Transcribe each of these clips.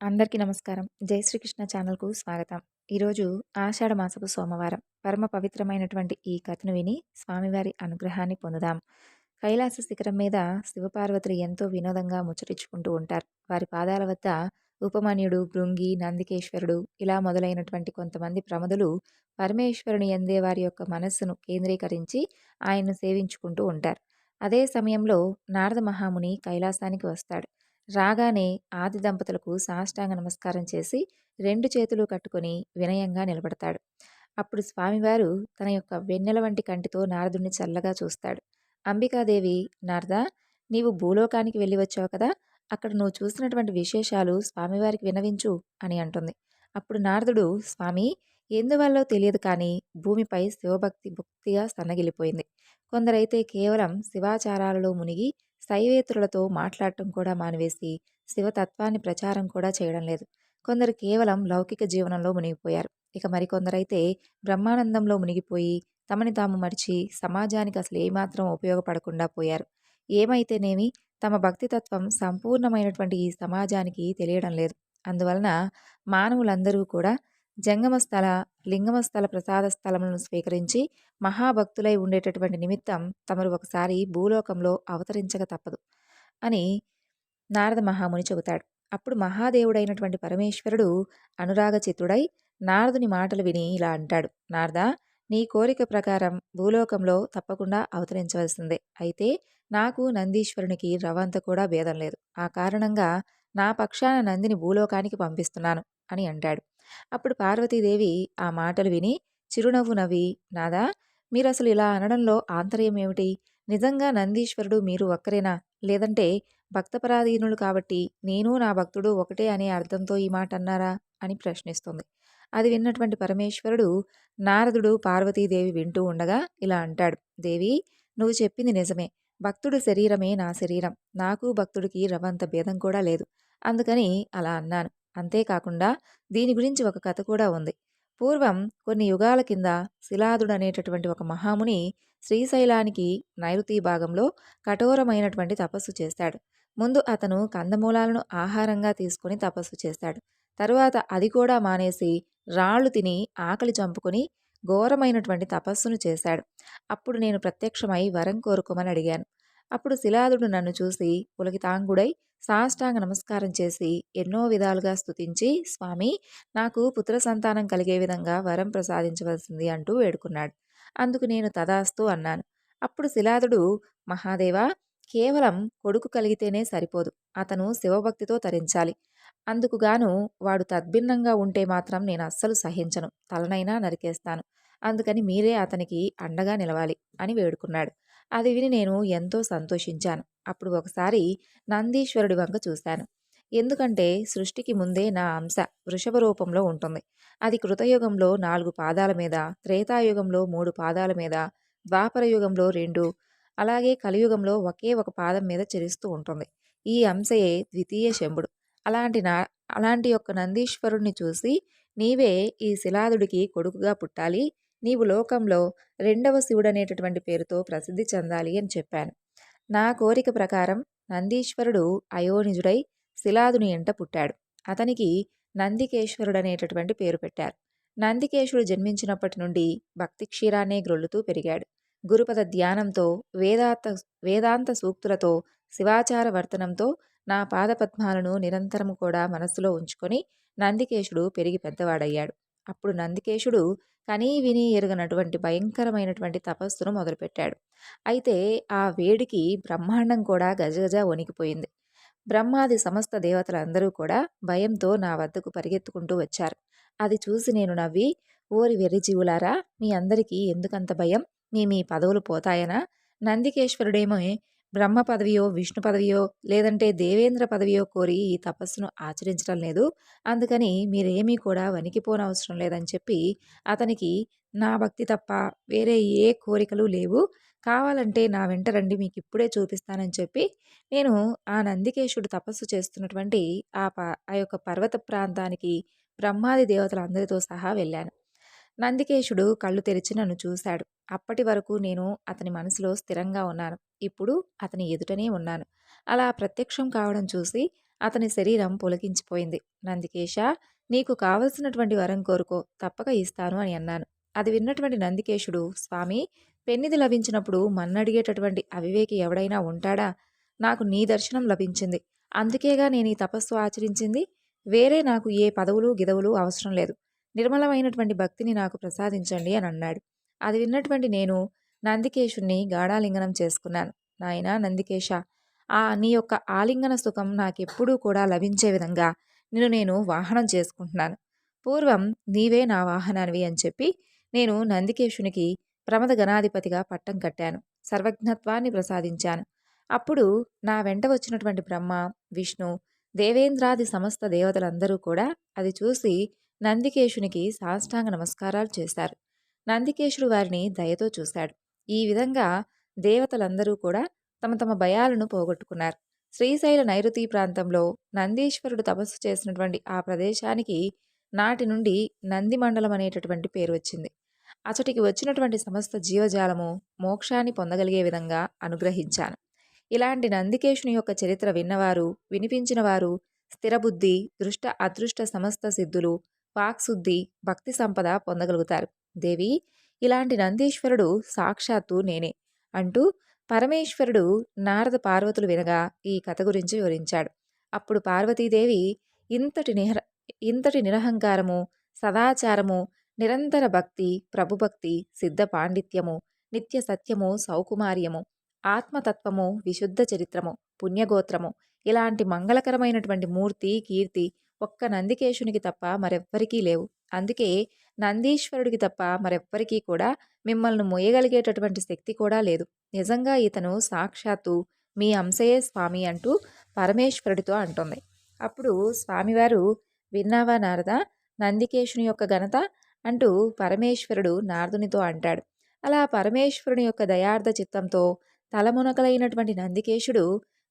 అందరికీ నమస్కారం. జై శ్రీకృష్ణ ఛానల్‌కు స్వాగతం. ఈరోజు ఆషాఢ మాసపు సోమవారం. పరమ పవిత్రమైనటువంటి ఈ కథను విని స్వామివారి అనుగ్రహాన్ని పొందుదాం. కైలాస శిఖరం మీద శివపార్వతులు ఎంతో వినోదంగా ముచ్చటించుకుంటూ ఉంటారు. వారి పాదాల వద్ద ఉపమన్యుడు, భృంగి, నందికేశ్వరుడు ఇలా మొదలైనటువంటి కొంతమంది ప్రమదులు పరమేశ్వరుని ఎందే వారి యొక్క మనస్సును కేంద్రీకరించి ఆయన్ను సేవించుకుంటూ ఉంటారు. అదే సమయంలో నారద మహాముని కైలాసానికి వస్తాడు. రాగానే ఆది దంపతులకు సాష్టాంగ నమస్కారం చేసి రెండు చేతులు కట్టుకొని వినయంగా నిలబడతాడు. అప్పుడు స్వామివారు తన యొక్క వెన్నెల వంటి కంటితో నారదుణ్ణి చల్లగా చూస్తాడు. అంబికాదేవి నారద నీవు భూలోకానికి వెళ్ళి వచ్చావు కదా అక్కడ నువ్వు చూసినటువంటి విశేషాలు స్వామివారికి వినవించు అని అంటుంది. అప్పుడు నారదుడు స్వామి ఎందువల్లో తెలియదు కానీ భూమిపై శివభక్తి భక్తిగా సన్నగిలిపోయింది. కొందరైతే కేవలం శివాచారాలలో మునిగి శైవేతరులతో మాట్లాడటం కూడా మానివేసి శివతత్వాన్ని ప్రచారం కూడా చేయడం లేదు. కొందరు కేవలం లౌకిక జీవనంలో మునిగిపోయారు. ఇక మరికొందరైతే బ్రహ్మానందంలో మునిగిపోయి తమని తాము మరిచి సమాజానికి అసలు ఏమాత్రం ఉపయోగపడకుండా పోయారు. ఏమైతేనేమి తమ భక్తితత్వం సంపూర్ణమైనటువంటి ఈ సమాజానికి తెలియడం లేదు. అందువలన మానవులందరూ కూడా జంగమస్థల లింగమస్థల ప్రసాద స్థలములను స్వీకరించి మహాభక్తులై ఉండేటటువంటి నిమిత్తం తమరు ఒకసారి భూలోకంలో అవతరించక తప్పదు అని నారద మహాముని చెబుతాడు. అప్పుడు మహాదేవుడైనటువంటి పరమేశ్వరుడు అనురాగ చిత్తుడై నారదుని మాటలు విని ఇలా అంటాడు. నారద నీ కోరిక ప్రకారం భూలోకంలో తప్పకుండా అవతరించవలసిందే. అయితే నాకు నందీశ్వరునికి రవంత కూడా భేదం లేదు. ఆ కారణంగా నా పక్షాన నందిని భూలోకానికి పంపిస్తున్నాను అని అంటాడు. అప్పుడు పార్వతీదేవి ఆ మాటలు విని చిరునవ్వు నవ్వి నాదా మీరు అసలు ఇలా అనడంలో ఆంతర్యం ఏమిటి? నిజంగా నందీశ్వరుడు మీరు ఒక్కరేనా? లేదంటే భక్తపరాధీనులు కాబట్టి నేను నా భక్తుడు ఒకటే అనే అర్థంతో ఈ మాట అన్నారా? అని ప్రశ్నిస్తుంది. అది విన్నటువంటి పరమేశ్వరుడు నారదుడు పార్వతీదేవి వింటూ ఉండగా ఇలా అంటాడు దేవి నువ్వు చెప్పింది నిజమే. భక్తుడు శరీరమే నా శరీరం. నాకు భక్తుడికి రవంత భేదం కూడా లేదు. అందుకని అలా అన్నాను. అంతేకాకుండా దీని గురించి ఒక కథ కూడా ఉంది. పూర్వం కొన్ని యుగాల కింద శిలాదుడు అనేటటువంటి ఒక మహాముని శ్రీశైలానికి నైరుతి భాగంలో కఠోరమైనటువంటి తపస్సు చేశాడు ముందు అతను కందమూలాలను ఆహారంగా తీసుకుని తపస్సు చేశాడు తరువాత అది కూడా మానేసి రాళ్ళు తిని ఆకలి చంపుకొని ఘోరమైనటువంటి తపస్సును చేశాడు. అప్పుడు నేను ప్రత్యక్షమై వరం కోరుకోమని అడిగాను. అప్పుడు శిలాదుడు నన్ను చూసి పులకితాంగుడై సాష్టాంగ నమస్కారం చేసి ఎన్నో విధాలుగా స్తుతించి స్వామి నాకు పుత్ర సంతానం కలిగే విధంగా వరం ప్రసాదించవలసింది అంటూ వేడుకున్నాడు. అందుకు నేను తదాస్తు అన్నాను. అప్పుడు శిలాదుడు మహాదేవా కేవలం కొడుకు కలిగితేనే సరిపోదు. అతను శివభక్తితో తరించాలి. అందుకుగాను వాడు తద్భిన్నంగా ఉంటే మాత్రం నేను అస్సలు సహించను. తలనైనా నరికేస్తాను. అందుకని మీరే అతనికి అండగా నిలవాలి అని వేడుకున్నాడు. అది విని నేను ఎంతో సంతోషించాను. అప్పుడు ఒకసారి నందీశ్వరుడి వంక చూశాను. ఎందుకంటే సృష్టికి ముందే నా అంశ వృషభ రూపంలో ఉంటుంది. అది కృతయుగంలో నాలుగు పాదాల మీద త్రేతాయుగంలో మూడు పాదాల మీద ద్వాపర యుగంలో రెండు అలాగే కలియుగంలో ఒకే ఒక పాదం మీద చెరిస్తూ ఉంటుంది. ఈ అంశయే ద్వితీయ శంభుడు. అలాంటి నా అలాంటి యొక్క నందీశ్వరుణ్ణి చూసి నీవే ఈ శిలాదుడికి కొడుకుగా పుట్టాలి. నీవు లోకంలో రెండవ శివుడనేటటువంటి పేరుతో ప్రసిద్ధి చెందాలి అని చెప్పాను. నా కోరిక ప్రకారం నందీశ్వరుడు అయోనిజుడై శిలాదుని ఎంట పుట్టాడు. అతనికి నందికేశ్వరుడనేటటువంటి పేరు పెట్టారు. నందికేశుడు జన్మించినప్పటి నుండి భక్తి క్షీరాన్నే గ్రొల్లుతూ పెరిగాడు. గురుపద ధ్యానంతో వేదాంత వేదాంత సూక్తులతో శివాచార వర్తనంతో నా పాదపద్మాలను నిరంతరము కూడా మనస్సులో ఉంచుకొని నందికేశుడు పెరిగి పెద్దవాడయ్యాడు. అప్పుడు నందికేశుడు కనీ విని ఎరుగనటువంటి భయంకరమైనటువంటి తపస్సును మొదలుపెట్టాడు. అయితే ఆ వేడికి బ్రహ్మాండం కూడా గజగజ వణికిపోయింది. బ్రహ్మాది సమస్త దేవతలందరూ కూడా భయంతో నా వద్దకు పరిగెత్తుకుంటూ వచ్చారు. అది చూసి నేను నవ్వి ఓరి వెర్రిజీవులారా మీ అందరికీ ఎందుకంత భయం? మీ మీ పదవులు పోతాయనా? నందికేశ్వరుడేమో బ్రహ్మ పదవియో విష్ణు పదవియో లేదంటే దేవేంద్ర పదవియో కోరి ఈ తపస్సును ఆచరించడం లేదు. అందుకని మీరేమీ కూడా వణికిపోనవసరం లేదని చెప్పి అతనికి నా భక్తి తప్ప వేరే ఏ కోరికలు లేవు. కావాలంటే నా వెంట రండి మీకు ఇప్పుడే చూపిస్తానని చెప్పి నేను ఆ నందికేశుడు తపస్సు చేస్తున్నటువంటి ఆ ప ఆ యొక్క పర్వత ప్రాంతానికి బ్రహ్మాది దేవతలందరితో సహా వెళ్ళాను. నందికేశుడు కళ్ళు తెరిచి నన్ను చూశాడు. అప్పటి వరకు నేను అతని మనసులో స్థిరంగా ఉన్నాను. ఇప్పుడు అతని ఎదుటనే ఉన్నాను. అలా ప్రత్యక్షం కావడం చూసి అతని శరీరం పొలకించిపోయింది. నందికేశ నీకు కావలసినటువంటి వరం కోరుకో తప్పక ఇస్తాను అని అన్నాను. అది విన్నటువంటి నందికేశుడు స్వామి పెన్నిది లభించినప్పుడు మన్నడిగేటటువంటి అవివేకి ఎవడైనా ఉంటాడా? నాకు నీ దర్శనం లభించింది. అందుకేగా నేను ఈ తపస్సు ఆచరించింది. వేరే నాకు ఏ పదవులు గిదవులు అవసరం లేదు. నిర్మలమైనటువంటి భక్తిని నాకు ప్రసాదించండి అని అన్నాడు. అది విన్నటువంటి నేను నందికేశుణ్ణి గాఢాలింగనం చేసుకున్నాను. నాయన నందికేశ ఆ నీ యొక్క ఆలింగన సుఖం నాకెప్పుడూ కూడా లభించే విధంగా నిన్ను నేను వాహనం చేసుకుంటున్నాను. పూర్వం నీవే నా వాహనానివి అని చెప్పి నేను నందికేశునికి ప్రమద గణాధిపతిగా పట్టం కట్టాను. సర్వజ్ఞత్వాన్ని ప్రసాదించాను. అప్పుడు నా వెంట వచ్చినటువంటి బ్రహ్మ విష్ణు దేవేంద్రాది సమస్త దేవతలందరూ కూడా అది చూసి నందికేశునికి సాష్టాంగ నమస్కారాలు చేశారు. నందికేశుడు వారిని దయతో చూశాడు. ఈ విధంగా దేవతలందరూ కూడా తమ తమ భయాలను పోగొట్టుకున్నారు. శ్రీశైల నైరుతి ప్రాంతంలో నందీశ్వరుడు తపస్సు చేసినటువంటి ఆ ప్రదేశానికి నాటి నుండి నంది మండలం అనేటటువంటి పేరు వచ్చింది. అచటికి వచ్చినటువంటి సమస్త జీవజాలము మోక్షాన్ని పొందగలిగే విధంగా అనుగ్రహించాను. ఇలాంటి నందికేశుని యొక్క చరిత్ర విన్నవారు వినిపించినవారు స్థిరబుద్ధి దృష్ట అదృష్ట సమస్త సిద్ధులు వాక్శుద్ధి భక్తి సంపద పొందగలుగుతారు. దేవి ఇలాంటి నందీశ్వరుడు సాక్షాత్తు నేనే అంటూ పరమేశ్వరుడు నారద పార్వతులు వినగా ఈ కథ గురించి వివరించాడు. అప్పుడు పార్వతీదేవి ఇంతటి నిహ ఇంతటి నిరహంకారము సదాచారము నిరంతర భక్తి ప్రభుభక్తి సిద్ధ పాండిత్యము నిత్య సత్యము సౌకుమార్యము ఆత్మతత్వము విశుద్ధ చరిత్రము పుణ్యగోత్రము ఇలాంటి మంగళకరమైనటువంటి మూర్తి కీర్తి ఒక్క నందికేశునికి తప్ప మరెవ్వరికీ లేవు. అందుకే నందీశ్వరుడికి తప్ప మరెవ్వరికీ కూడా మిమ్మల్ని మోయగలిగేటటువంటి శక్తి కూడా లేదు. నిజంగా ఇతను సాక్షాత్తు మీ అంశయే స్వామి అంటూ పరమేశ్వరుడితో అంటుంది. అప్పుడు స్వామివారు విన్నావా నారద నందికేశుని యొక్క ఘనత? అంటూ పరమేశ్వరుడు నారదునితో అంటాడు. అలా పరమేశ్వరుని యొక్క దయార్థ చిత్తంతో తలమునకలైనటువంటి నందికేశుడు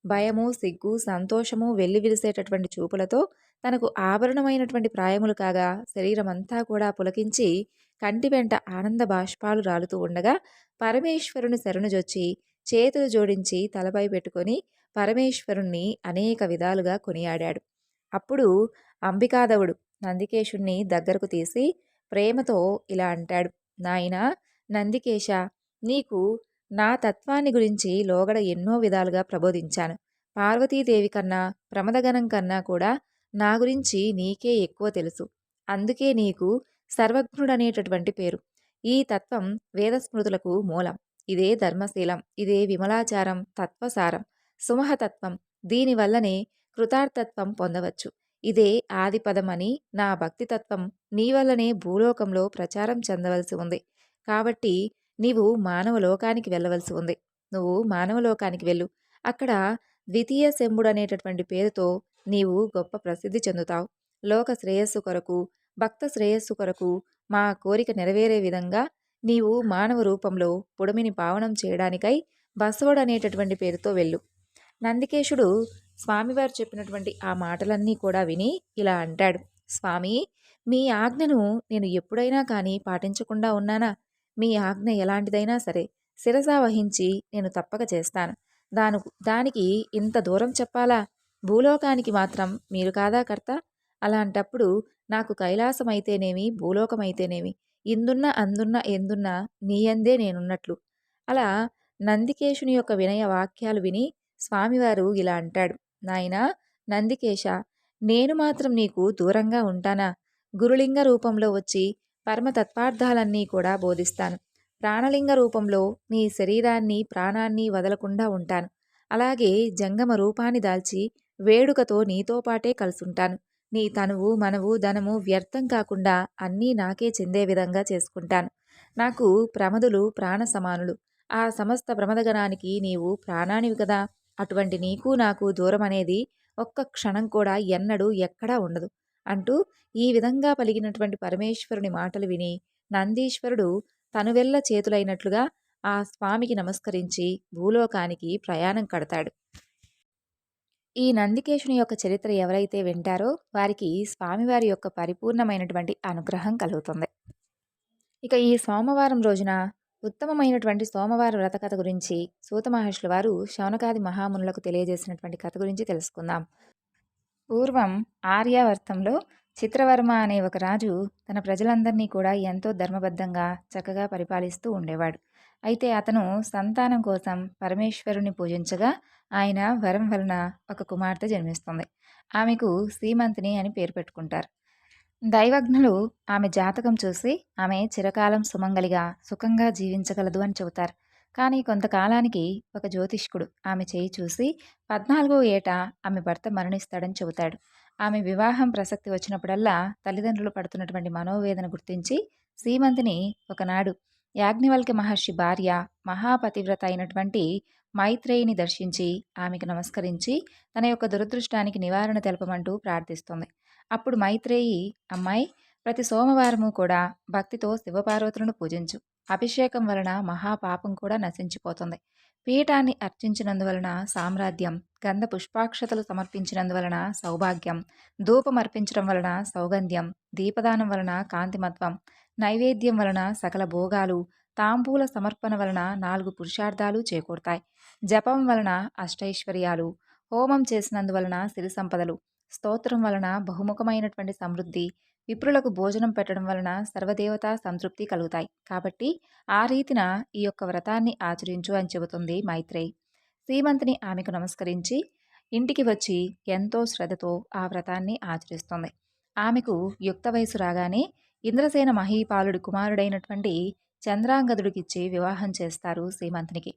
భయము సిగ్గు సంతోషము వెల్లివిరిసేటటువంటి చూపులతో తనకు ఆభరణమైనటువంటి ప్రాయములు కాగా శరీరమంతా కూడా పులకించి కంటి వెంట ఆనంద బాష్పాలు రాలుతూ ఉండగా పరమేశ్వరుని శరణుజొచ్చి చేతులు జోడించి తలపై పెట్టుకొని పరమేశ్వరుణ్ణి అనేక విధాలుగా కొనియాడాడు. అప్పుడు అంబికాదవుడు నందికేశుణ్ణి దగ్గరకు తీసి ప్రేమతో ఇలా అంటాడు నాయనా నందికేశ నీకు నా తత్వాన్ని గురించి లోగడ ఎన్నో విధాలుగా ప్రబోధించాను. పార్వతీదేవి కన్నా ప్రమదగణం కన్నా కూడా నా గురించి నీకే ఎక్కువ తెలుసు. అందుకే నీకు సర్వజ్ఞుడనేటటువంటి పేరు. ఈ తత్వం వేదస్మృతులకు మూలం. ఇదే ధర్మశీలం. ఇదే విమలాచారం తత్వసారం. సుమహతత్వం. దీనివల్లనే కృతార్థత్వం పొందవచ్చు. ఇదే ఆదిపదమని నా భక్తితత్వం. నీ వల్లనే భూలోకంలో ప్రచారం చెందవలసి ఉంది. కాబట్టి నీవు మానవ లోకానికి వెళ్ళవలసి ఉంది. నువ్వు మానవ లోకానికి వెళ్ళు. అక్కడ ద్వితీయ శంభుడు అనేటటువంటి పేరుతో నీవు గొప్ప ప్రసిద్ధి చెందుతావు. లోక శ్రేయస్సు కొరకు భక్త శ్రేయస్సు కొరకు మా కోరిక నెరవేరే విధంగా నీవు మానవ రూపంలో పొడమిని పావనం చేయడానికై బసవడు అనేటటువంటి పేరుతో వెళ్ళు. నందికేశుడు స్వామివారు చెప్పినటువంటి ఆ మాటలన్నీ కూడా విని ఇలా అంటాడు. స్వామి మీ ఆజ్ఞను నేను ఎప్పుడైనా కానీ పాటించకుండా ఉన్నానా? మీ ఆజ్ఞ ఎలాంటిదైనా సరే శిరసా వహించి నేను తప్పక చేస్తాను. దాను దానికి ఇంత దూరం చెప్పాలా? భూలోకానికి మాత్రం మీరు కాదా కర్త? అలాంటప్పుడు నాకు కైలాసమైతేనేమి భూలోకమైతేనేమి? ఇందున్న అందున్న ఎందున్న నీయందే నేనున్నట్లు. అలా నందికేశుని యొక్క వినయ వాక్యాలు విని స్వామివారు ఇలా అంటాడు. నాయనా నందికేశ నేను మాత్రం నీకు దూరంగా ఉంటానా? గురులింగ రూపంలో వచ్చి పరమతత్వార్థాలన్నీ కూడా బోధిస్తాను. ప్రాణలింగ రూపంలో నీ శరీరాన్ని ప్రాణాన్ని వదలకుండా ఉంటాను. అలాగే జంగమ రూపాన్ని దాల్చి వేడుకతో నీతో పాటే కలుసుంటాను. నీ తనువు మనవు ధనము వ్యర్థం కాకుండా అన్నీ నాకే చెందే విధంగా చేసుకుంటాను. నాకు ప్రమదులు ప్రాణ సమానులు ఆ సమస్త ప్రమదగణానికి నీవు ప్రాణానివి కదా. అటువంటి నీకు నాకు దూరం అనేది ఒక్క క్షణం కూడా ఎన్నడూ ఎక్కడా ఉండదు. అంటూ ఈ విధంగా పలిగినటువంటి పరమేశ్వరుని మాటలు విని నందీశ్వరుడు తనువెల్ల చేతులైనట్లుగా ఆ స్వామికి నమస్కరించి భూలోకానికి ప్రయాణం కడతాడు. ఈ నందికేశుని యొక్క చరిత్ర ఎవరైతే వింటారో వారికి స్వామివారి యొక్క పరిపూర్ణమైనటువంటి అనుగ్రహం కలుగుతుంది. ఇక ఈ సోమవారం రోజున ఉత్తమమైనటువంటి సోమవార వ్రత కథ గురించి సూత మహర్షుల వారు శౌనకాది మహామునులకు తెలియజేసినటువంటి కథ గురించి తెలుసుకుందాం. పూర్వం ఆర్యావర్తంలో చిత్రవర్మ అనే ఒక రాజు తన ప్రజలందరినీ కూడా ఎంతో ధర్మబద్ధంగా చక్కగా పరిపాలిస్తూ ఉండేవాడు. అయితే అతను సంతానం కోసం పరమేశ్వరుని పూజించగా ఆయన వరం వలన ఒక కుమార్తె జన్మిస్తుంది. ఆమెకు శ్రీమంతిని అని పేరు పెట్టుకుంటారు. దైవజ్ఞులు ఆమె జాతకం చూసి ఆమె చిరకాలం సుమంగలిగా సుఖంగా జీవించగలదు అని చెబుతారు. కానీ కొంతకాలానికి ఒక జ్యోతిష్కుడు ఆమె చేయి చూసి పద్నాలుగో ఏట ఆమె భర్త మరణిస్తాడని చెబుతాడు. ఆమె వివాహం ప్రసక్తి వచ్చినప్పుడల్లా తల్లిదండ్రులు పడుతున్నటువంటి మనోవేదన గుర్తించి సీమంతిని ఒకనాడు యాజ్ఞవల్క్య మహర్షి భార్య మహాపతివ్రత అయినటువంటి మైత్రేయిని దర్శించి ఆమెకు నమస్కరించి తన యొక్క దురదృష్టానికి నివారణ తెలపమంటూ ప్రార్థిస్తుంది. అప్పుడు మైత్రేయి అమ్మాయి ప్రతి సోమవారము కూడా భక్తితో శివపార్వతులను పూజించు. అభిషేకం వలన మహాపాపం కూడా నశించిపోతుంది. పీఠాన్ని అర్చించినందువలన సామ్రాజ్యం గంధ పుష్పాక్షతలు సమర్పించినందువలన సౌభాగ్యం ధూపం అర్పించడం వలన సౌగంధ్యం దీపదానం వలన కాంతిమత్వం నైవేద్యం వలన సకల భోగాలు తాంబూల సమర్పణ వలన నాలుగు పురుషార్థాలు చేకూరుతాయి. జపం వలన అష్టైశ్వర్యాలు హోమం చేసినందువలన సిరి సంపదలు స్తోత్రం వలన బహుముఖమైనటువంటి సమృద్ధి విప్రులకు భోజనం పెట్టడం వలన సర్వదేవతా సంతృప్తి కలుగుతాయి. కాబట్టి ఆ రీతిన ఈ యొక్క వ్రతాన్ని ఆచరించు అని చెబుతుంది మైత్రేయి. శ్రీమంతిని ఆమెకు నమస్కరించి ఇంటికి వచ్చి ఎంతో శ్రద్ధతో ఆ వ్రతాన్ని ఆచరిస్తుంది. ఆమెకు యుక్త వయసు రాగానే ఇంద్రసేన మహీపాలుడి కుమారుడైనటువంటి చంద్రాంగదుడికిచ్చి వివాహం చేస్తారు శ్రీమంతునికి.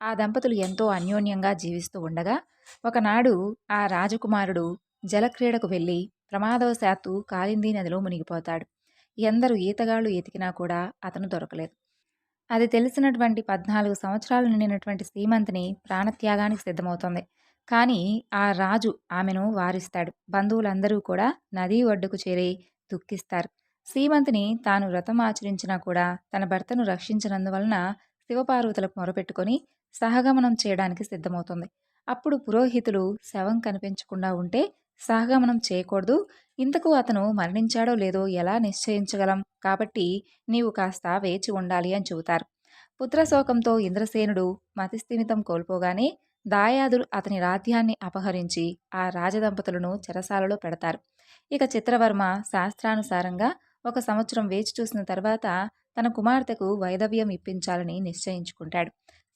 ఆ దంపతులు ఎంతో అన్యోన్యంగా జీవిస్తూ ఉండగా ఒకనాడు ఆ రాజకుమారుడు జలక్రీడకు వెళ్ళి ప్రమాదవశాత్తు కాలిందీ నదిలో మునిగిపోతాడు. ఎందరు ఈతగాళ్ళు ఎతికినా కూడా అతను దొరకలేదు. అది తెలిసినటువంటి పద్నాలుగు సంవత్సరాలు నిండినటువంటి శ్రీమంతిని ప్రాణత్యాగానికి సిద్ధమవుతుంది. కానీ ఆ రాజు ఆమెను వారిస్తాడు. బంధువులందరూ కూడా నదీ ఒడ్డుకు చేరి దుఃఖిస్తారు. శ్రీమంతిని తాను వ్రతం ఆచరించినా కూడా తన భర్తను రక్షించినందువలన శివపార్వతులకు మొరపెట్టుకొని సహగమనం చేయడానికి సిద్ధమవుతుంది. అప్పుడు పురోహితులు శవం కనిపించకుండా ఉంటే సహగమనం చేయకూడదు. ఇంతకు అతను మరణించాడో లేదో ఎలా నిశ్చయించగలం? కాబట్టి నీవు కాస్త వేచి ఉండాలి అని చెబుతారు. పుత్రశోకంతో ఇంద్రసేనుడు మతిస్థిమితం కోల్పోగానే దాయాదులు అతని రాధ్యాన్ని అపహరించి ఆ రాజదంపతులను చెరసాలలో పెడతారు. ఇక చిత్రవర్మ శాస్త్రానుసారంగా ఒక సంవత్సరం వేచి చూసిన తర్వాత తన కుమార్తెకు వైదవ్యం ఇప్పించాలని నిశ్చయించుకుంటాడు.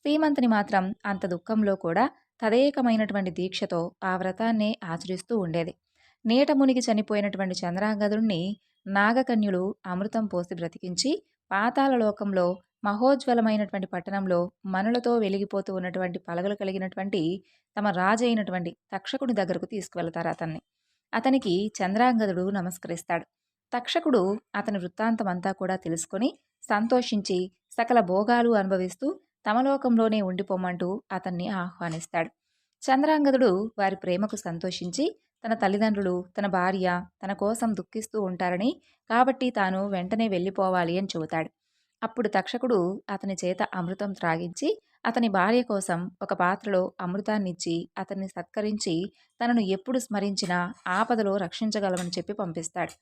శ్రీమంతుని మాత్రం అంత దుఃఖంలో కూడా తదేకమైనటువంటి దీక్షతో ఆ వ్రతాన్నే ఆచరిస్తూ ఉండేది. నీట మునిగి చనిపోయినటువంటి చంద్రాంగదుడిని నాగకన్యులు అమృతం పోసి బ్రతికించి పాతాల లోకంలో మహోజ్వలమైనటువంటి పట్టణంలో మనులతో వెలిగిపోతూ ఉన్నటువంటి పలగలు కలిగినటువంటి తమ రాజు అయినటువంటి తక్షకుడి దగ్గరకు తీసుకువెళతారు అతన్ని. అతనికి చంద్రాంగదుడు నమస్కరిస్తాడు. తక్షకుడు అతని వృత్తాంతమంతా కూడా తెలుసుకొని సంతోషించి సకల భోగాలు అనుభవిస్తూ తమలోకంలోనే ఉండిపోమంటూ అతన్ని ఆహ్వానిస్తాడు. చంద్రాంగదుడు వారి ప్రేమకు సంతోషించి తన తల్లిదండ్రులు తన భార్య తన కోసం దుఃఖిస్తూ ఉంటారని కాబట్టి తాను వెంటనే వెళ్ళిపోవాలి అని చెబుతాడు. అప్పుడు తక్షకుడు అతని చేత అమృతం త్రాగించి అతని భార్య కోసం ఒక పాత్రలో అమృతాన్నిచ్చి అతన్ని సత్కరించి తనను ఎప్పుడు స్మరించినా ఆపదలో రక్షించగలమని చెప్పి పంపిస్తాడు.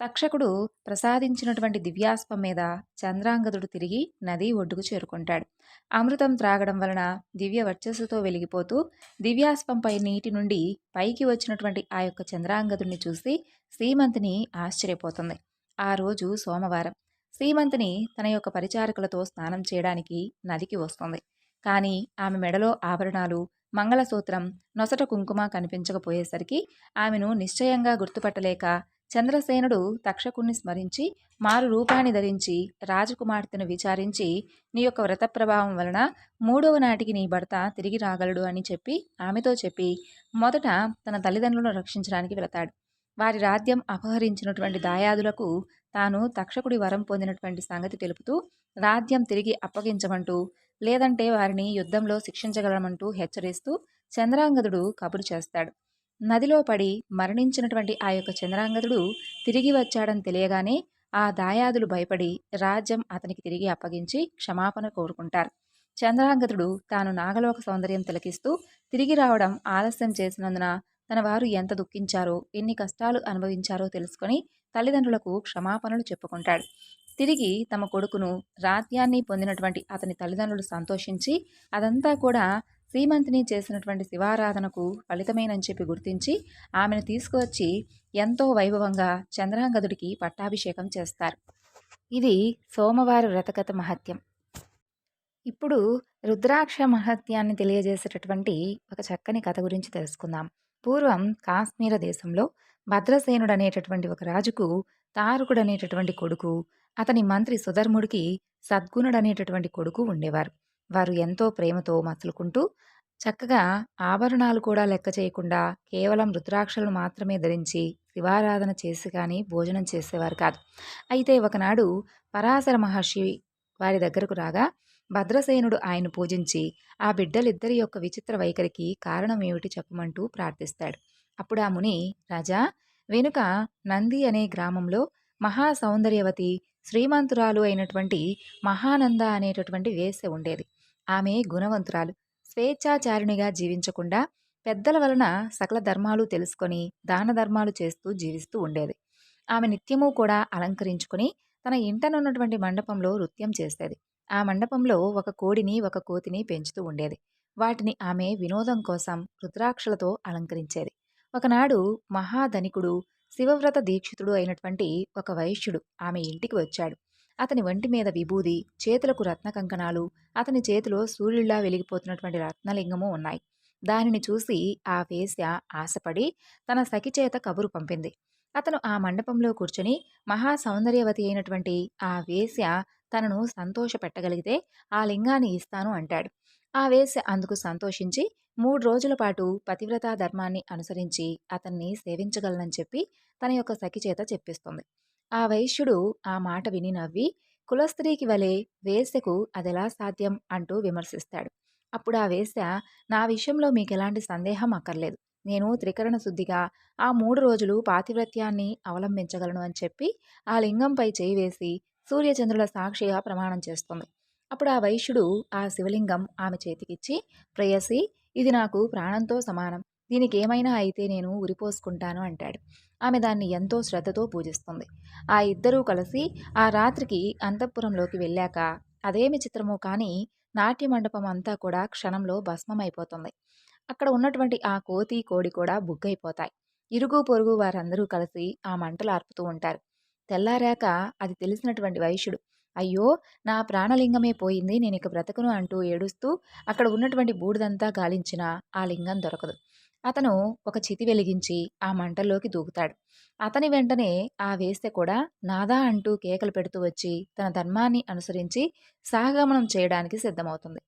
తక్షకుడు ప్రసాదించినటువంటి దివ్యాస్పం మీద చంద్రాంగదుడు తిరిగి నది ఒడ్డుకు చేరుకుంటాడు. అమృతం త్రాగడం వలన దివ్య వర్చస్సుతో వెలిగిపోతూ దివ్యాస్పంపై నీటి నుండి పైకి వచ్చినటువంటి ఆ యొక్క చంద్రాంగదుడిని చూసి శ్రీమంతిని ఆశ్చర్యపోతుంది. ఆ రోజు సోమవారం. శ్రీమంతిని తన యొక్క పరిచారకులతో స్నానం చేయడానికి నదికి వస్తుంది. కానీ ఆమె మెడలో ఆభరణాలు మంగళసూత్రం నొసట కుంకుమ కనిపించకపోయేసరికి ఆమెను నిశ్చయంగా గుర్తుపట్టలేక చంద్రసేనుడు తక్షకుణ్ణి స్మరించి మారు రూపాన్ని ధరించి రాజకుమార్తెను విచారించి నీ యొక్క వ్రత ప్రభావం వలన మూడవ నాటికి నీ భర్త తిరిగి రాగలడు అని చెప్పి ఆమెతో చెప్పి మొదట తన తల్లిదండ్రులను రక్షించడానికి వెళతాడు. వారి రాజ్యం అపహరించినటువంటి దాయాదులకు తాను తక్షకుడి వరం పొందినటువంటి సంగతి తెలుపుతూ రాజ్యం తిరిగి అప్పగించమంటూ లేదంటే వారిని యుద్ధంలో శిక్షించగలమంటూ హెచ్చరిస్తూ చంద్రాంగదుడు కబురు చేస్తాడు. నదిలో పడి మరణించినటువంటి ఆ యొక్క చంద్రాంగదుడు తిరిగి వచ్చాడని తెలియగానే ఆ దాయాదులు భయపడి రాజ్యం అతనికి తిరిగి అప్పగించి క్షమాపణ కోరుకుంటారు. చంద్రాంగతుడు తాను నాగలోక సౌందర్యం తిలకిస్తూ తిరిగి రావడం ఆలస్యం చేసినందున తన వారు ఎంత దుఃఖించారో ఎన్ని కష్టాలు అనుభవించారో తెలుసుకొని తల్లిదండ్రులకు క్షమాపణలు చెప్పుకుంటాడు. తిరిగి తమ కొడుకును రాజ్యాన్ని పొందినటువంటి అతని తల్లిదండ్రులు సంతోషించి అదంతా కూడా సీమంతిని చేసినటువంటి శివారాధనకు ఫలితమేనని చెప్పి గుర్తించి ఆమెను తీసుకువచ్చి ఎంతో వైభవంగా చంద్రాంగదుడికి పట్టాభిషేకం చేస్తారు. ఇది సోమవారి వ్రతగత మహత్యం. ఇప్పుడు రుద్రాక్ష మహత్యాన్ని తెలియజేసేటటువంటి ఒక చక్కని కథ గురించి తెలుసుకుందాం. పూర్వం కాశ్మీర దేశంలో భద్రసేనుడు అనేటటువంటి ఒక రాజుకు తారకుడు అనేటటువంటి కొడుకు అతని మంత్రి సుధర్ముడికి సద్గుణుడు అనేటటువంటి కొడుకు ఉండేవారు. వారు ఎంతో ప్రేమతో మసులుకుంటూ చక్కగా ఆభరణాలు కూడా లెక్క చేయకుండా కేవలం రుద్రాక్షలను మాత్రమే ధరించి శివారాధన చేసి కానీ భోజనం చేసేవారు కాదు. అయితే ఒకనాడు పరాశర మహర్షి వారి దగ్గరకు రాగా భద్రసేనుడు ఆయన పూజించి ఆ బిడ్డలిద్దరి యొక్క విచిత్ర వైఖరికి కారణం ఏమిటి చెప్పమంటూ ప్రార్థిస్తాడు. అప్పుడు ఆ ముని రాజా వెనుక నంది అనే గ్రామంలో మహా సౌందర్యవతి శ్రీమంతురాలు అయినటువంటి మహానంద అనేటటువంటి వేసె ఉండేది. ఆమె గుణవంతురాలు. స్వేచ్ఛాచారిణిగా జీవించకుండా పెద్దల వలన సకల ధర్మాలు తెలుసుకొని దాన ధర్మాలు చేస్తూ జీవిస్తూ ఉండేది. ఆమె నిత్యము కూడా అలంకరించుకొని తన ఇంటనున్నటువంటి మండపంలో నృత్యం చేసేది. ఆ మండపంలో ఒక కోడిని ఒక కోతిని పెంచుతూ ఉండేది. వాటిని ఆమె వినోదం కోసం రుద్రాక్షలతో అలంకరించేది. ఒకనాడు మహాధనికుడు శివవ్రత దీక్షితుడు అయినటువంటి ఒక వైశ్యుడు ఆమె ఇంటికి వచ్చాడు. అతని వంటి మీద విభూది చేతులకు రత్న కంకణాలు అతని చేతిలో సూర్యుడిలా వెలిగిపోతున్నటువంటి రత్నలింగము ఉన్నాయి. దానిని చూసి ఆ వేశ్య ఆశపడి తన సఖి చేత కబురు పంపింది. అతను ఆ మండపంలో కూర్చొని మహా సౌందర్యవతి అయినటువంటి ఆ వేశ్య తనను సంతోషపెట్టగలిగితే ఆ లింగాన్ని ఇస్తాను అంటాడు. ఆ వేశ్య అందుకు సంతోషించి మూడు రోజుల పాటు పతివ్రతా ధర్మాన్ని అనుసరించి అతన్ని సేవించగలనని చెప్పి తన యొక్క సఖి చేత చెప్పిస్తుంది. ఆ వైశ్యుడు ఆ మాట విని నవ్వి కులస్త్రీకి వలె వేశ్యకు అదెలా సాధ్యం? అంటూ విమర్శిస్తాడు. అప్పుడు ఆ వేశ్య నా విషయంలో మీకు ఎలాంటి సందేహం అక్కర్లేదు. నేను త్రికరణ శుద్ధిగా ఆ మూడు రోజులు పాతివ్రత్యాన్ని అవలంబించగలను అని చెప్పి ఆ లింగంపై చేయి వేసి సూర్యచంద్రుల సాక్షిగా ప్రమాణం చేస్తుంది. అప్పుడు ఆ వైశ్యుడు ఆ శివలింగం ఆమె చేతికిచ్చి ప్రేయసి ఇది నాకు ప్రాణంతో సమానం. దీనికి ఏమైనా అయితే నేను ఉరిపోసుకుంటాను అంటాడు. ఆమె దాన్ని ఎంతో శ్రద్ధతో పూజిస్తుంది. ఆ ఇద్దరూ కలిసి ఆ రాత్రికి అంతఃపురంలోకి వెళ్ళాక అదేమి చిత్రమో కానీ నాట్య మండపం అంతా కూడా క్షణంలో భస్మమైపోతుంది. అక్కడ ఉన్నటువంటి ఆ కోతి కోడి కూడా బుగ్గైపోతాయి. ఇరుగు పొరుగు వారందరూ కలిసి ఆ మంటలు ఆర్పుతూ ఉంటారు. తెల్లారాక అది తెలిసినటువంటి వైశ్యుడు అయ్యో నా ప్రాణలింగమే పోయింది నేను ఇక బ్రతకను అంటూ ఏడుస్తూ అక్కడ ఉన్నటువంటి బూడిదంతా గాలించిన ఆ లింగం దొరకదు. అతను ఒక చితి వెలిగించి ఆ మంటల్లోకి దూకుతాడు. అతని వెంటనే ఆ వేస్తే కూడా నాదా అంటూ కేకలు పెడుతూ వచ్చి తన ధర్మాన్ని అనుసరించి సహగమనం చేయడానికి సిద్ధమవుతుంది.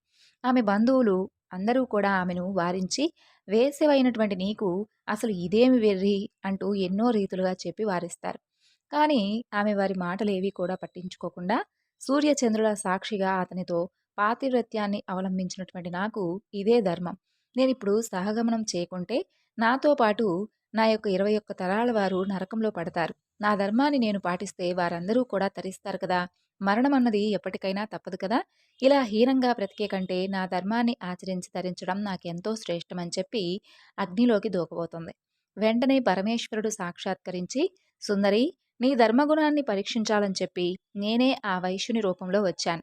ఆమె బంధువులు అందరూ కూడా ఆమెను వారించి వేసవైనటువంటి నీకు అసలు ఇదేమి వెర్రి? అంటూ ఎన్నో రీతులుగా చెప్పి వారిస్తారు. కానీ ఆమె వారి మాటలేవి కూడా పట్టించుకోకుండా సూర్యచంద్రుల సాక్షిగా అతనితో పాతివ్రత్యాన్ని అవలంబించినటువంటి నాకు ఇదే ధర్మం. నేను ఇప్పుడు సహగమనం చేయకుంటే నాతో పాటు నా యొక్క ఇరవై ఒక్క తరాల వారు నరకంలో పడతారు. నా ధర్మాన్ని నేను పాటిస్తే వారందరూ కూడా తరిస్తారు కదా! మరణం అన్నది ఎప్పటికైనా తప్పదు కదా! ఇలా హీనంగా బ్రతికే కంటే నా ధర్మాన్ని ఆచరించి తరించడం నాకెంతో శ్రేష్టమని చెప్పి అగ్నిలోకి దూకబోతుంది. వెంటనే పరమేశ్వరుడు సాక్షాత్కరించి సుందరి నీ ధర్మగుణాన్ని పరీక్షించాలని చెప్పి నేనే ఆ వైశ్యుని రూపంలో వచ్చాను.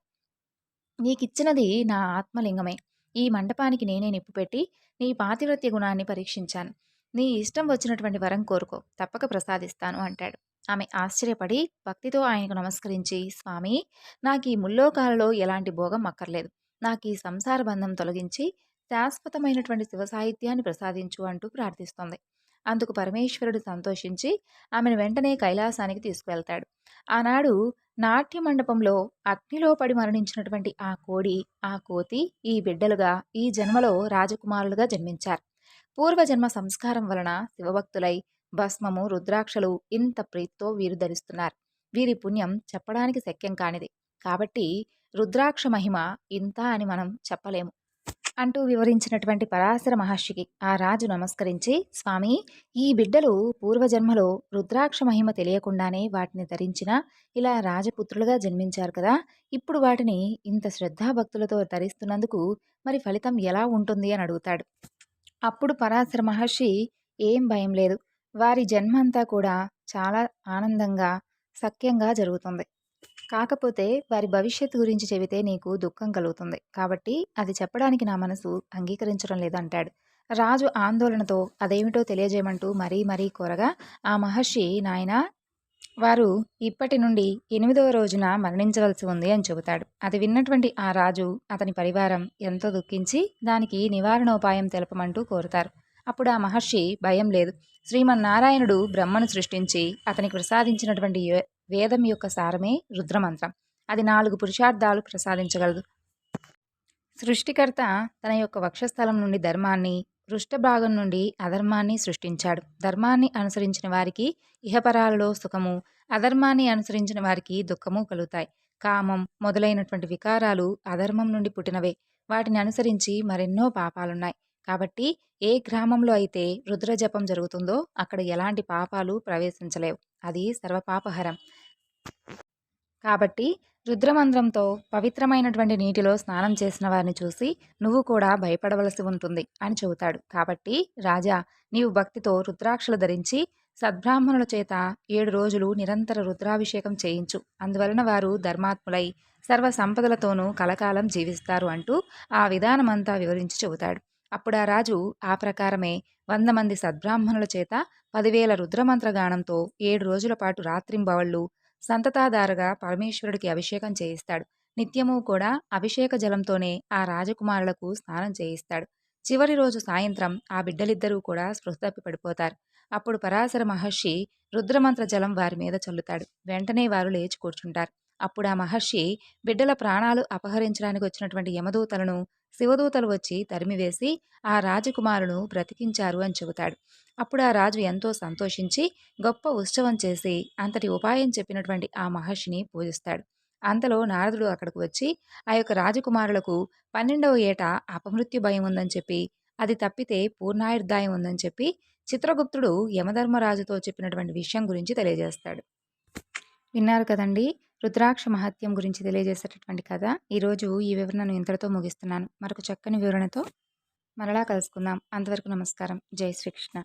నీకిచ్చినది నా ఆత్మలింగమే. ఈ మండపానికి నేనే నిప్పు పెట్టి నీ పాతివ్రత్య గుణాన్ని పరీక్షించాను. నీ ఇష్టం వచ్చినటువంటి వరం కోరుకో. తప్పక ప్రసాదిస్తాను అంటాడు. ఆమె ఆశ్చర్యపడి భక్తితో ఆయనకు నమస్కరించి స్వామి నాకు ఈ ముల్లోకాలలో ఎలాంటి భోగం అక్కర్లేదు. నాకు ఈ సంసార బంధం తొలగించి శాశ్వతమైనటువంటి శివ సాహిత్యాన్ని ప్రసాదించు అంటూ ప్రార్థిస్తోంది. అందుకు పరమేశ్వరుడు సంతోషించి ఆమెను వెంటనే కైలాసానికి తీసుకువెళ్తాడు. ఆనాడు నాట్య మండపంలో అగ్నిలో పడి మరణించినటువంటి ఆ కోడి ఆ కోతి ఈ బిడ్డలుగా ఈ జన్మలో రాజకుమారులుగా జన్మించారు. పూర్వజన్మ సంస్కారం వలన శివభక్తులై భస్మము రుద్రాక్షలు ఇంత ప్రీతితో వీరు ధరిస్తున్నారు. వీరి పుణ్యం చెప్పడానికి శక్యం కానిది. కాబట్టి రుద్రాక్ష మహిమ ఇంత అని మనం చెప్పలేము. అంటూ వివరించినటువంటి పరాశర మహర్షికి ఆ రాజు నమస్కరించి స్వామి ఈ బిడ్డలు పూర్వజన్మలో రుద్రాక్ష మహిమ తెలియకుండానే వాటిని ధరించిన ఇలా రాజపుత్రులుగా జన్మించారు కదా! ఇప్పుడు వాటిని ఇంత శ్రద్ధాభక్తులతో ధరిస్తున్నందుకు మరి ఫలితం ఎలా ఉంటుంది? అని అడుగుతాడు. అప్పుడు పరాశర మహర్షి ఏం భయం లేదు. వారి జన్మ అంతా కూడా చాలా ఆనందంగా సఖ్యంగా జరుగుతుంది. కాకపోతే వారి భవిష్యత్తు గురించి చెబితే నీకు దుఃఖం కలుగుతుంది. కాబట్టి అది చెప్పడానికి నా మనసు అంగీకరించడం లేదంటాడు. రాజు ఆందోళనతో అదేమిటో తెలియజేయమంటూ మరీ మరీ కోరగా ఆ మహర్షి నాయన వారు ఇప్పటి నుండి ఎనిమిదవ రోజున మరణించవలసి ఉంది అని చెబుతాడు. అది విన్నటువంటి ఆ రాజు అతని పరివారం ఎంతో దుఃఖించి దానికి నివారణోపాయం తెలపమంటూ కోరుతారు. అప్పుడు ఆ మహర్షి భయం లేదు. శ్రీమన్నారాయణుడు బ్రహ్మను సృష్టించి అతనికి ప్రసాదించినటువంటి వేదం యొక్క సారమే రుద్రమంత్రం. అది నాలుగు పురుషార్థాలు ప్రసాదించగలదు. సృష్టికర్త తన యొక్క వక్షస్థలం నుండి ధర్మాన్ని పృష్ఠభాగం నుండి అధర్మాన్ని సృష్టించాడు. ధర్మాన్ని అనుసరించిన వారికి ఇహపరాలలో సుఖము అధర్మాన్ని అనుసరించిన వారికి దుఃఖము కలుగుతాయి. కామం మొదలైనటువంటి వికారాలు అధర్మం నుండి పుట్టినవే. వాటిని అనుసరించి మరెన్నో పాపాలున్నాయి. కాబట్టి ఏ గ్రామంలో అయితే రుద్రజపం జరుగుతుందో అక్కడ ఎలాంటి పాపాలు ప్రవేశించలేవు. అది సర్వపాపహరం. కాబట్టి రుద్రమంత్రంతో పవిత్రమైనటువంటి నీటిలో స్నానం చేసిన వారిని చూసి నువ్వు కూడా భయపడవలసి ఉంటుంది అని చెబుతాడు. కాబట్టి రాజా నీవు భక్తితో రుద్రాక్షలు ధరించి సద్బ్రాహ్మణుల చేత ఏడు రోజులు నిరంతర రుద్రాభిషేకం చేయించు. అందువలన వారు ధర్మాత్ములై సర్వ సంపదలతోనూ కలకాలం జీవిస్తారు అంటూ ఆ విధానమంతా వివరించి చెబుతాడు. అప్పుడు ఆ రాజు ఆ ప్రకారమే వంద మంది సద్బ్రాహ్మణుల చేత పదివేల రుద్రమంత్రగానంతో ఏడు రోజుల పాటు రాత్రింబవళ్ళు సంతతాధారగా పరమేశ్వరుడికి అభిషేకం చేయిస్తాడు. నిత్యము కూడా అభిషేక జలంతోనే ఆ రాజకుమారులకు స్నానం చేయిస్తాడు. చివరి రోజు సాయంత్రం ఆ బిడ్డలిద్దరూ కూడా స్పృహతప్పి పడిపోతారు. అప్పుడు పరాశర మహర్షి రుద్రమంత్ర జలం వారి మీద చల్లుతాడు. వెంటనే వారు లేచి కూర్చుంటారు. అప్పుడు ఆ మహర్షి బిడ్డల ప్రాణాలు అపహరించడానికి వచ్చినటువంటి యమదూతలను శివదూతలు వచ్చి తరిమివేసి ఆ రాజకుమారును బ్రతికించారు అని చెబుతాడు. అప్పుడు ఆ రాజు ఎంతో సంతోషించి గొప్ప ఉత్సవం చేసి అంతటి ఉపాయం చెప్పినటువంటి ఆ మహర్షిని పూజిస్తాడు. అంతలో నారదుడు అక్కడికి వచ్చి ఆ యొక్క రాజకుమారులకు పన్నెండవ ఏట అపమృత్యు భయం ఉందని చెప్పి అది తప్పితే పూర్ణాయుర్దాయం ఉందని చెప్పి చిత్రగుప్తుడు యమధర్మరాజుతో చెప్పినటువంటి విషయం గురించి తెలియజేస్తాడు. విన్నారు కదండి? రుద్రాక్ష మహత్యం గురించి తెలియజేసేటటువంటి కథ. ఈరోజు ఈ వివరణను ఇంతటితో ముగిస్తున్నాను. మరొక చక్కని వివరణతో మరలా కలుసుకుందాం. అంతవరకు నమస్కారం. జై శ్రీకృష్ణ.